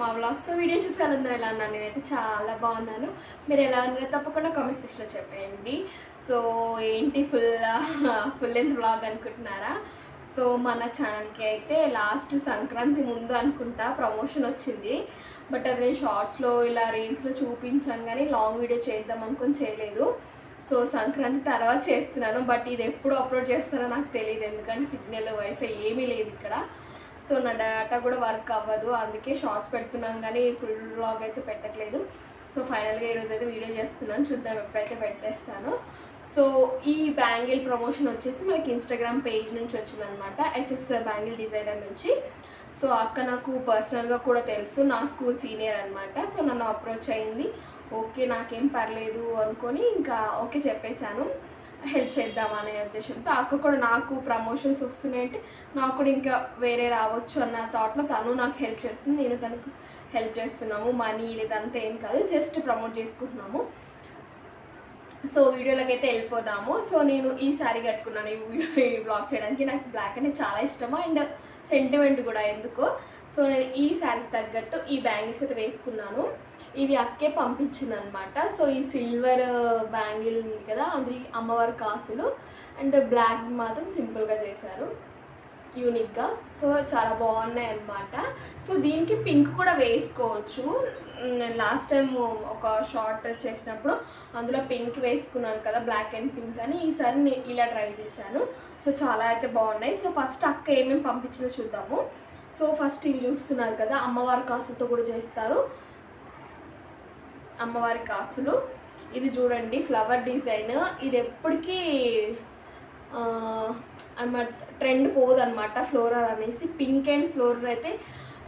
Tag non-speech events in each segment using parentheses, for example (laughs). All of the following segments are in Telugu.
మా టు వీడియో చూసారు అందరూ ఎలా ఉన్నాను నేనైతే చాలా బాగున్నాను. మీరు ఎలా ఉన్నారో తప్పకుండా కామెంట్ సెక్షన్లో చెప్పేయండి సో ఏంటి ఫుల్ ఫుల్ లెంత్ వ్లాగ్ అనుకుంటున్నారా? సో మన ఛానల్కి అయితే లాస్ట్ సంక్రాంతి ముందు అనుకుంటా ప్రమోషన్ వచ్చింది. బట్ అది నేను షార్ట్స్లో ఇలా రీల్స్లో చూపించాను కానీ లాంగ్ వీడియో చేద్దాం అనుకుని చేయలేదు. సో సంక్రాంతి తర్వాత చేస్తున్నాను. బట్ ఇది ఎప్పుడు అప్లోడ్ చేస్తానో నాకు తెలియదు ఎందుకంటే సిగ్నల్ వైఫై ఏమీ లేదు ఇక్కడ. సో నా డేటా కూడా వర్క్ అవ్వదు. అందుకే షార్ట్స్ పెడుతున్నాను కానీ ఫుల్ బ్లాగ్ అయితే పెట్టట్లేదు. సో ఫైనల్గా ఈరోజు అయితే వీడియో చేస్తున్నాను. చూద్దాం ఎప్పుడైతే పెట్టేస్తాను. సో ఈ బ్యాంగిల్ ప్రమోషన్ వచ్చేసి మనకి ఇన్స్టాగ్రామ్ పేజ్ నుంచి వచ్చిందనమాట ఎస్ఎస్ బ్యాంగిల్ డిజైనర్ నుంచి. సో అక్క నాకు పర్సనల్గా కూడా తెలుసు. నా స్కూల్ సీనియర్ అనమాట సో నన్ను అప్రోచ్ అయింది. ఓకే నాకేం పర్లేదు అనుకొని ఇంకా ఓకే చెప్పేశాను. హెల్ప్ చేద్దాం అనే ఉద్దేశంతో అక్క కూడా నాకు ప్రమోషన్స్ వస్తున్నాయంటే నాకు కూడా ఇంకా వేరే రావచ్చు అన్న థాట్లో తను నాకు హెల్ప్ చేస్తుంది. నేను తనకు హెల్ప్ చేస్తున్నాము మనీ లేదంతా ఏం కాదు జస్ట్ ప్రమోట్ చేసుకుంటున్నాము. సో వీడియోలోకి అయితే వెళ్ళిపోదాము. సో నేను ఈ సారీ కట్టుకున్నాను ఈ వీడియో ఈ బ్లాగ్ చేయడానికి. నాకు బ్లాక్ అంటే చాలా ఇష్టము అండ్ సెంటిమెంట్ కూడా ఎందుకో. సో నేను ఈ శారీకి తగ్గట్టు ఈ బ్యాంగిల్స్ అయితే వేసుకున్నాను. ఇవి అక్కే పంపించిందనమాట. సో ఈ సిల్వర్ బ్యాంగిల్ ఉంది కదా అది అమ్మవారి కాసులు. అండ్ బ్లాక్ మాత్రం సింపుల్గా చేశారు. యూనిక్గా. సో చాలా బాగున్నాయి అనమాట సో దీనికి పింక్ కూడా వేసుకోవచ్చు. నేను లాస్ట్ టైం ఒక షార్ట్ చేసినప్పుడు అందులో పింక్ వేసుకున్నాను కదా బ్లాక్ అండ్ పింక్ అని. ఈసారి నేను ఇలా ట్రై చేశాను. సో చాలా అయితే బాగున్నాయి. సో ఫస్ట్ అక్క ఏమేమి పంపించిందో చూద్దాము. సో ఫస్ట్ ఇవి చూస్తున్నారు కదా అమ్మవారి కాసులతో కూడా చేస్తారు. అమ్మవారి కాసులు. ఇది చూడండి ఫ్లవర్ డిజైన్ ఇది ఎప్పటికీ అనమాట ట్రెండ్ పోదన్నమాట ఫ్లోరర్ అనేసి. పింక్ అండ్ ఫ్లోరర్ అయితే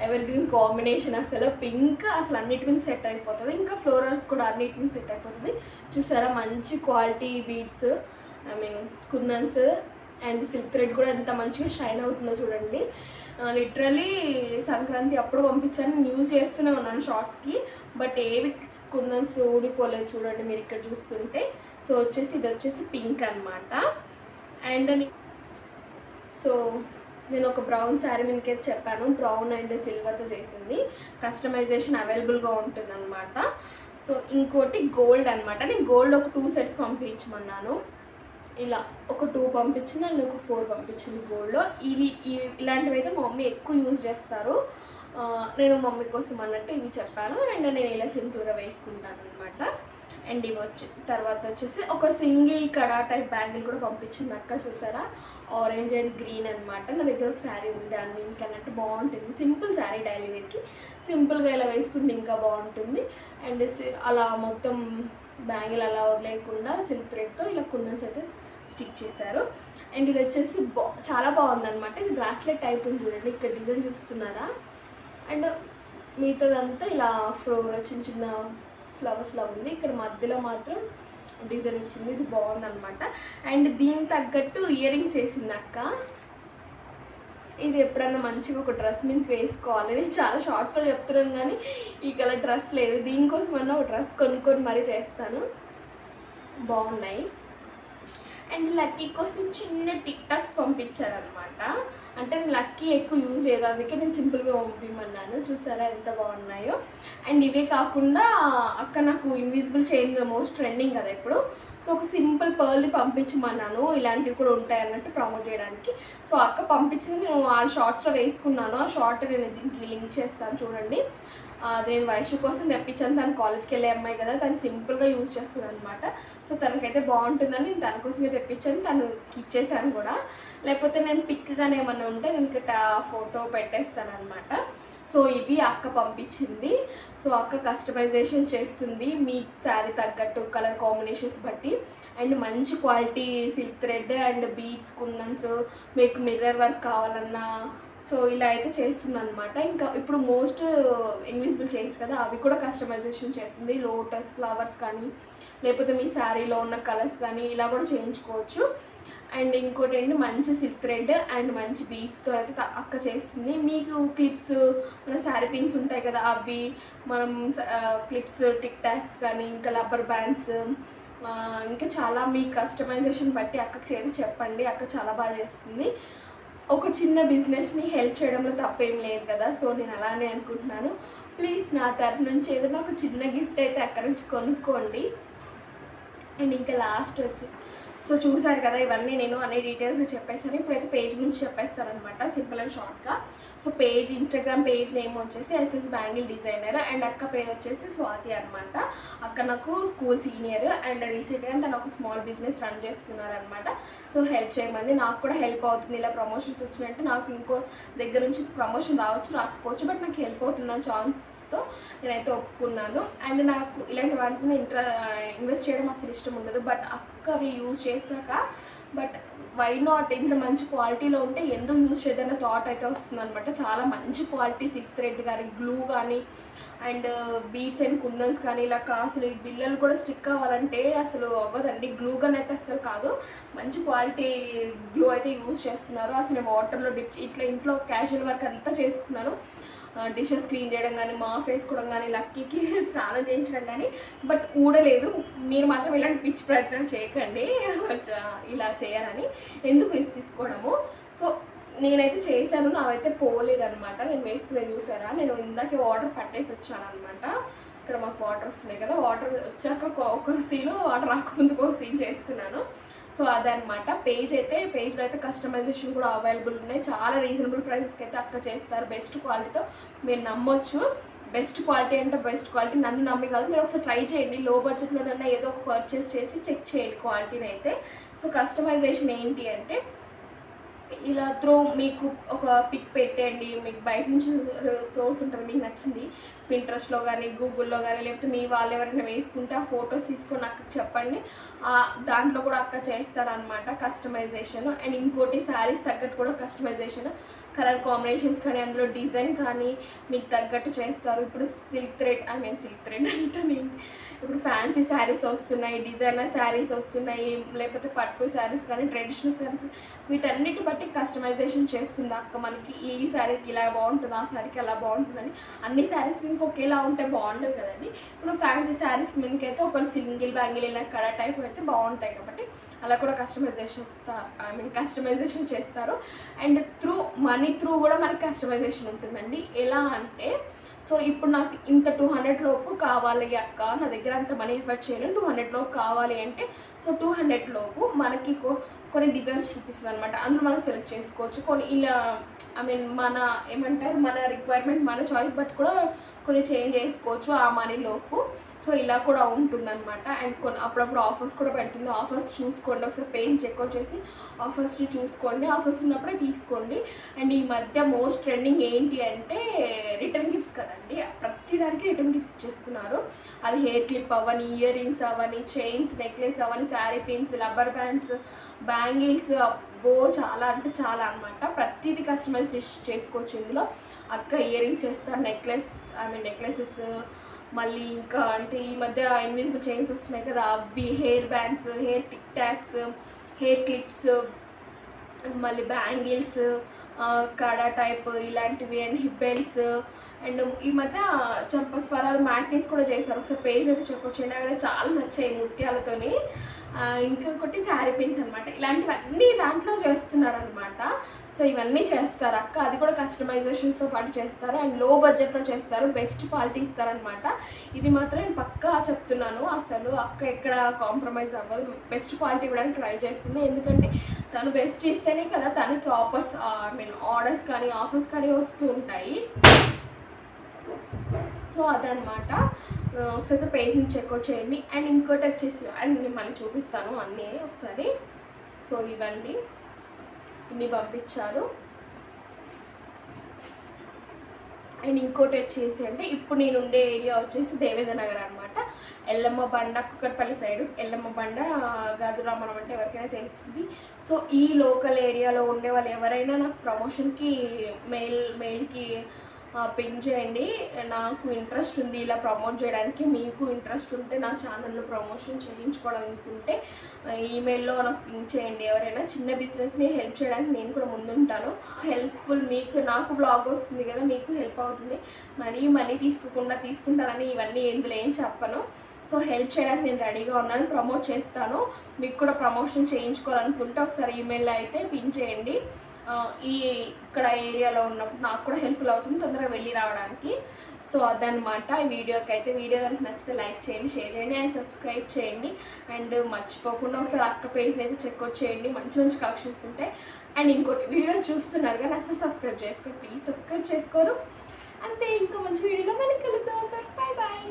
ఎవర్ గ్రీన్ కాంబినేషన్ అసలు. పింక్ అసలు అన్నిటి మీద సెట్ అయిపోతుంది. ఇంకా ఫ్లోరల్స్ కూడా అన్నిటి మీద సెట్ అయిపోతుంది. చూసారా మంచి quality beads I mean kundans and silk thread కూడా ఎంత మంచిగా షైన్ అవుతుందో చూడండి. లిటరలీ సంక్రాంతి అప్పుడు పంపించాను. యూజ్ చేస్తూనే ఉన్నాను షార్ట్స్కి బట్ ఏవి కుందన్స్ ఊడిపోలేదు చూడండి మీరు ఇక్కడ చూస్తుంటే. సో వచ్చేసి ఇది వచ్చేసి పింక్ అనమాట అండ్ సో నేను ఒక బ్రౌన్ శారీ మీకే చెప్పాను. బ్రౌన్ అండ్ సిల్వర్తో చేసింది. కస్టమైజేషన్ అవైలబుల్గా ఉంటుంది అనమాట సో ఇంకోటి గోల్డ్ అనమాట నేను గోల్డ్ ఒక టూ సెట్స్ పంపించమన్నాను. ఇలా ఒక టూ పంపించింది అండ్ ఒక ఫోర్ పంపించింది గోల్డ్లో. ఇవి ఇలాంటివి అయితే మా మమ్మీ ఎక్కువ యూజ్ చేస్తారు. నేను మమ్మీ కోసం అన్నట్టు ఇవి చెప్పాను. అండ్ నేను ఇలా సింపుల్గా వేసుకుంటాను అనమాట అండ్ ఇవి వచ్చి తర్వాత వచ్చేసి ఒక సింగిల్ కడా టైప్ బ్యాంగిల్ కూడా పంపించింది అక్క చూసారా? ఆరెంజ్ అండ్ గ్రీన్ అనమాట నా దగ్గర ఒక శారీ ఉంది దాని మీదకి అన్నట్టు బాగుంటుంది. సింపుల్ శారీ డైలీ వేర్కి. సింపుల్గా ఇలా వేసుకుంటే ఇంకా బాగుంటుంది. అండ్ సి- అలా మొత్తం బ్యాంగిల్ అలా వదిలేయకుండా సిల్క్ థ్రెడ్తో ఇలా కుందన్స్ అయితే స్టిక్ చేశారు. అండ్ ఇది వచ్చేసి బా చాలా బాగుందన్నమాట. ఇది బ్రాస్లెట్ టైప్ ఉంది చూడండి. ఇక్కడ డిజైన్ చూస్తున్నారా? అండ్ మిగతాదంతా ఇలా ఫ్లోర్ చిన్న చిన్న ఫ్లవర్స్లా ఉంది. ఇక్కడ మధ్యలో మాత్రం డిజైన్ ఇచ్చింది. ఇది బాగుందనమాట అండ్ దీనికి తగ్గట్టు ఇయర్ రింగ్స్ వేసింది అక్క. ఇది ఎప్పుడన్నా మంచిగా ఒక డ్రెస్ మీకు వేసుకోవాలి. నేను చాలా షార్ట్స్లో చెప్తున్నాను కానీ ఈ కలర్ డ్రెస్ లేదు. దీనికోసం అన్న ఒక డ్రెస్ కొనుక్కొని మరీ చేస్తాను. బాగున్నాయి. అండ్ లక్కీ కోసం చిన్న టిక్ టాక్స్ పంపించారనమాట అంటే నేను లక్కీ ఎక్కువ యూజ్ చేయదు. అందుకే నేను సింపుల్గా పంపించమన్నాను చూసారా ఎంత బాగున్నాయో. అండ్ ఇవే కాకుండా అక్క నాకు ఇన్విజిబుల్ చైన్ మోస్ట్ ట్రెండింగ్ కదా ఇప్పుడు. సో ఒక సింపుల్ పర్ల్ది పంపించమన్నాను. ఇలాంటివి కూడా ఉంటాయి అన్నట్టు ప్రమోట్ చేయడానికి. సో అక్క పంపించింది నేను ఆ షార్ట్స్లో వేసుకున్నాను. ఆ షార్ట్ నేను దీనికి లింక్ చేస్తాను చూడండి. అదే వైషు కోసం తెప్పించాను. తను కాలేజ్కి వెళ్ళే అమ్మాయి కదా తను సింపుల్గా యూజ్ చేస్తుంది అనమాట సో తనకైతే బాగుంటుందని నేను తన కోసమే తెప్పించాను తను ఇచ్చేసాను కూడా. లేకపోతే నేను పిక్గానే ఏమన్నా ఉంటే నేను ఇక్కడ ఫోటో పెట్టేస్తాను అనమాట సో ఇవి అక్క పంపించింది. సో అక్క కస్టమైజేషన్ చేస్తుంది మీ శారీ తగ్గట్టు కలర్ కాంబినేషన్స్ బట్టి. అండ్ మంచి quality silk thread and beads kundans మీకు మిర్రర్ వర్క్ కావాలన్నా సో ఇలా అయితే చేస్తుంది అనమాట ఇంకా ఇప్పుడు మోస్ట్ ఇన్విజిబుల్ చైన్స్ కదా అవి కూడా కస్టమైజేషన్ చేస్తుంది. లోటస్ ఫ్లవర్స్ కానీ లేకపోతే మీ శారీలో ఉన్న కలర్స్ కానీ ఇలా కూడా చేయించుకోవచ్చు. అండ్ ఇంకోటి ఏంటి మంచి సిల్క్ థ్రెడ్ అండ్ మంచి బీడ్స్తో అయితే అక్క చేస్తుంది. మీకు క్లిప్స్ మన శారీ పిన్స్ ఉంటాయి కదా అవి మనం క్లిప్స్ టిక్ టాక్స్ కానీ ఇంకా రబ్బర్ బ్యాండ్స్ ఇంకా చాలా మీ కస్టమైజేషన్ బట్టి అక్కకి చేసి చెప్పండి. అక్క చాలా బాగా చేస్తుంది. ఒక చిన్న బిజినెస్ని హెల్ప్ చేయడంలో తప్పేం లేదు కదా సో నేను అలానే అనుకుంటున్నాను. ప్లీజ్ నా తరపు నుంచి ఏదైనా ఒక చిన్న గిఫ్ట్ అయితే అక్కడి నుంచి కొనుక్కోండి. అండ్ ఇంకా లాస్ట్ వచ్చి. సో చూసారు కదా ఇవన్నీ నేను అన్ని డీటెయిల్స్ చెప్పేస్తాను ఇప్పుడైతే పేజ్ నుంచి చెప్పేస్తాను అనమాట సింపుల్ అండ్ షార్ట్గా so page Instagram page name వచ్చేసి ఎస్ఎస్ బ్యాంగిల్ డిజైనర్ అండ్ అక్క పేరు వచ్చేసి స్వాతి అనమాట అక్క నాకు స్కూల్ సీనియర్ అండ్ రీసెంట్గా తను ఒక స్మాల్ బిజినెస్ రన్ చేస్తున్నారు అనమాట సో హెల్ప్ చేయమంది. నాకు కూడా హెల్ప్ అవుతుంది ఇలా ప్రమోషన్స్ వచ్చినాయంటే నాకు ఇంకో దగ్గర నుంచి ప్రమోషన్ రావచ్చు రాకపోవచ్చు బట్ నాకు హెల్ప్ అవుతుందని ఛాన్స్తో నేనైతే ఒప్పుకున్నాను. అండ్ నాకు ఇలాంటి వాటిని ఇంట్ర ఇన్వెస్ట్ చేయడం అసలు ఇష్టం ఉండదు. బట్ అక్క అవి యూజ్ చేశాక బట్ వై నాట్ ఇంత మంచి క్వాలిటీలో ఉంటే ఎందుకు యూజ్ చేయదన్న థాట్ అయితే వస్తుంది అనమాట చాలా మంచి క్వాలిటీ సిల్క్ థ్రెడ్ కానీ గ్లూ కానీ అండ్ బీట్స్ అండ్ కుందన్స్ కానీ ఇలా అసలు ఈ బిల్లలు కూడా స్టిక్ అవ్వాలంటే అసలు అవ్వదండి. గ్లూ గన్ అయితే అసలు కాదు. మంచి క్వాలిటీ గ్లూ అయితే యూజ్ చేస్తున్నారు. అసలు నేను వాటర్లో డిప్ ఇట్లా ఇంట్లో క్యాజువల్ వర్క్ అంతా చేసుకున్నాను. డిషెస్ క్లీన్ చేయడం కానీ మాఫ్ వేసుకోవడం కానీ లక్కీకి (laughs) స్నానం చేయించడం కానీ బట్ ఊడలేదు. మీరు మాత్రం ఇలాంటి పిచ్చి ప్రయత్నాలు చేయకండి. ఇలా చేయాలని ఎందుకు రిస్క్ తీసుకోవడము? సో నేనైతే చేశాను. నావైతే పోలేదనమాట నేను వేసుకునే చూసారా? నేను ఇందాకే వాటర్ పట్టేసి వచ్చాను అనమాట ఇక్కడ మాకు వాటర్ వస్తున్నాయి కదా. వాటర్ వచ్చాక ఒక- ఒక సీను వాటర్ రాకముందుకు ఒక సీన్ చేస్తున్నాను. సో అదనమాట పేజ్ అయితే పేజ్లో అయితే కస్టమైజేషన్ కూడా అవైలబుల్ ఉన్నాయి. చాలా రీజనబుల్ ప్రైసెస్కి అయితే అక్క చేస్తారు. బెస్ట్ క్వాలిటీతో మీరు నమ్మొచ్చు. బెస్ట్ క్వాలిటీ అంటే బెస్ట్ క్వాలిటీ నన్ను నమ్మి కాదు. మీరు ఒకసారి ట్రై చేయండి. లో బడ్జెట్లోనైనా ఏదో ఒక పర్చేస్ చేసి చెక్ చేయండి క్వాలిటీని అయితే. సో కస్టమైజేషన్ ఏంటి అంటే ఇలా త్రో మీకు ఒక పిక్ పెట్టండి మీకు బయట నుంచి సోర్స్ ఉంటుంది మీకు నచ్చింది. పింట్రెస్ట్లో కానీ గూగుల్లో కానీ లేకపోతే మీ వాళ్ళు ఎవరైనా వేసుకుంటే ఆ ఫొటోస్ తీసుకొని అక్క చెప్పండి. దాంట్లో కూడా అక్క చేస్తారనమాట కస్టమైజేషన్ అండ్ ఇంకోటి శారీస్ తగ్గట్టు కూడా కస్టమైజేషన్ కలర్ కాంబినేషన్స్ కానీ అందులో డిజైన్ కానీ మీకు తగ్గట్టు చేస్తారు. ఇప్పుడు silk thread I mean silk thread అంటే ఇప్పుడు ఫ్యాన్సీ శారీస్ వస్తున్నాయి డిజైనర్ శారీస్ వస్తున్నాయి లేకపోతే పట్టు శారీస్ కానీ ట్రెడిషనల్ శారీస్. వీటన్నిటి బట్టి కస్టమైజేషన్ చేస్తుంది అక్క మనకి. ఈ శారీకి ఇలా బాగుంటుంది ఆ శారీకి అలా బాగుంటుందని. అన్ని శారీస్ మీకు ఒకేలా ఉంటే బాగుంటుంది కదండి. ఇప్పుడు ఫ్యాన్సీ శారీస్ అయితే ఒక సింగిల్ బ్యాంగిల్ ఇలా కడ టైప్ అయితే బాగుంటాయి కాబట్టి అలా కూడా కస్టమైజేషన్ ఐ మీన్ కస్టమైజేషన్ చేస్తారు. అండ్ త్రూ మనీ త్రూ కూడా మనకి కస్టమైజేషన్ ఉంటుందండి. ఎలా అంటే సో ఇప్పుడు నాకు ఇంత టూ హండ్రెడ్ లోపు కావాలి అక్క నా దగ్గర అంత మనీ ఎఫర్ట్ చేయలేను టూ హండ్రెడ్ లోపు కావాలి అంటే సో టూ హండ్రెడ్ లోపు మనకి కొన్ని డిజైన్స్ చూపిస్తుంది అనమాట అందులో మనం సెలెక్ట్ చేసుకోవచ్చు. కొన్ని ఇలా ఐ మీన్ మన ఏమంటారు మన రిక్వైర్మెంట్ మన చాయిస్ బట్టి కూడా కొన్ని చేంజ్ చేసుకోవచ్చు ఆ మనీ లోపు. సో ఇలా కూడా ఉంటుందన్నమాట. అండ్ కొన్ని అప్పుడప్పుడు ఆఫర్స్ కూడా పెడుతుంది. ఆఫర్స్ చూసుకోండి. ఒకసారి పేజ్ చెక్అవుట్ చేసి ఆఫర్స్ని చూసుకోండి. ఆఫర్స్ ఉన్నప్పుడే తీసుకోండి. అండ్ ఈ మధ్య మోస్ట్ ట్రెండింగ్ ఏంటి అంటే రిటర్న్ గిఫ్ట్స్ కదండి. ప్రతిదానికి రిటర్న్ గిఫ్ట్స్ ఇచ్చేస్తున్నారు. అది హెయిర్ క్లిప్ అవ్వని ఇయర్ రింగ్స్ అవ్వని చైన్స్ నెక్లెస్ అవని sari pins rubber bands bangles అబ్బో చాలా అంటే చాలా అనమాట ప్రతిదీ కస్టమైజ్ చేసుకోవచ్చు ఇందులో. అక్క ఇయర్ రింగ్స్ చేస్తారు నెక్లెస్ ఐ మీన్ నెక్లెసెస్ మళ్ళీ ఇంకా అంటే ఈ మధ్య ఇన్విజిబుల్ చైన్స్ వస్తున్నాయి కదా అవి hair bands hair tic tacs hair clips మళ్ళీ బ్యాంగిల్స్ కడా టైప్ ఇలాంటివి అండ్ హిబ్బెల్స్ అండ్ ఈ మధ్య చంపస్వరాలు మ్యాట్నీస్ కూడా చేస్తారు ఒకసారి పేజ్ అయితే చెప్పొచ్చు. అవి చాలా నచ్చాయి ముత్యాలతోని. ఇంకొకటి శారీ పిన్స్ అనమాట ఇలాంటివన్నీ దాంట్లో చేస్తున్నారనమాట సో ఇవన్నీ చేస్తారు. అక్క అది కూడా కస్టమైజేషన్స్తో పాటు చేస్తారు. అండ్లో బడ్జెట్లో చేస్తారు. బెస్ట్ క్వాలిటీ ఇస్తారనమాట ఇది మాత్రం నేను పక్కా చెప్తున్నాను. అసలు అక్క ఎక్కడ కాంప్రమైజ్ అవ్వదు. బెస్ట్ క్వాలిటీ ఇవ్వడానికి ట్రై చేస్తుంది. ఎందుకంటే తను బెస్ట్ ఇస్తేనే కదా తనకి ఆఫర్స్ ఐ మీన్ ఆర్డర్స్ కానీ ఆఫర్స్ కానీ వస్తూ ఉంటాయి. సో అదనమాట ఒకసారి పేజ్ని చెక్అవుట్ చేయండి. అండ్ ఇంకోటి వచ్చేసి అండ్ నేను మళ్ళీ చూపిస్తాను అన్నీ ఒకసారి. సో ఇవన్నీ ఇన్ని పంపించారు. అండ్ ఇంకోటి వచ్చేసి అంటే ఇప్పుడు నేను ఉండే ఏరియా వచ్చేసి దేవేంద్ర నగర్ అనమాట ఎల్లమ్మ బండ కుక్కట్పల్లి సైడ్ ఎల్లమ్మ బండ గదురామణం అంటే ఎవరికైనా తెలుస్తుంది. సో ఈ లోకల్ ఏరియాలో ఉండే వాళ్ళు ఎవరైనా నాకు ప్రమోషన్కి మెయిల్ మెయిల్కి పిన్ చేయండి. నాకు ఇంట్రెస్ట్ ఉంది ఇలా ప్రమోట్ చేయడానికి. మీకు ఇంట్రెస్ట్ ఉంటే నా ఛానల్లో ప్రమోషన్ చేయించుకోవాలనుకుంటే ఈమెయిల్లో నాకు పిన్ చేయండి. ఎవరైనా చిన్న బిజినెస్ని హెల్ప్ చేయడానికి నేను కూడా ముందుంటాను. హెల్ప్ఫుల్ మీకు నాకు బ్లాగ్ వస్తుంది కదా మీకు హెల్ప్ అవుతుంది. మరీ మనీ తీసుకోకుండా తీసుకుంటానని ఇవన్నీ ఎందులో ఏం చెప్పను. సో హెల్ప్ చేయడానికి నేను రెడీగా ఉన్నాను ప్రమోట్ చేస్తాను. మీకు కూడా ప్రమోషన్ చేయించుకోవాలనుకుంటే ఒకసారి ఈమెయిల్ అయితే పిన్ చేయండి. ఈ ఇక్కడ ఏరియాలో ఉన్నప్పుడు నాకు కూడా హెల్ప్ఫుల్ అవుతుంది తొందరగా వెళ్ళి రావడానికి. సో అదనమాట ఈ వీడియోకి అయితే. వీడియో కనుక నచ్చితే లైక్ చేయండి షేర్ చేయండి అండ్ సబ్స్క్రైబ్ చేయండి. అండ్ మర్చిపోకుండా ఒకసారి అక్క పేజ్ని అయితే చెక్అవుట్ చేయండి. మంచి మంచి కలెక్షన్స్ ఉంటాయి. అండ్ ఇంకోటి వీడియోస్ చూస్తున్నారు కానీ అసలు సబ్స్క్రైబ్ చేసుకోండి. ప్లీజ్ సబ్స్క్రైబ్ చేసుకోరు. అంతే ఇంకో మంచి వీడియోలో మళ్ళీ కలుద్దాం బాయ్ బాయ్.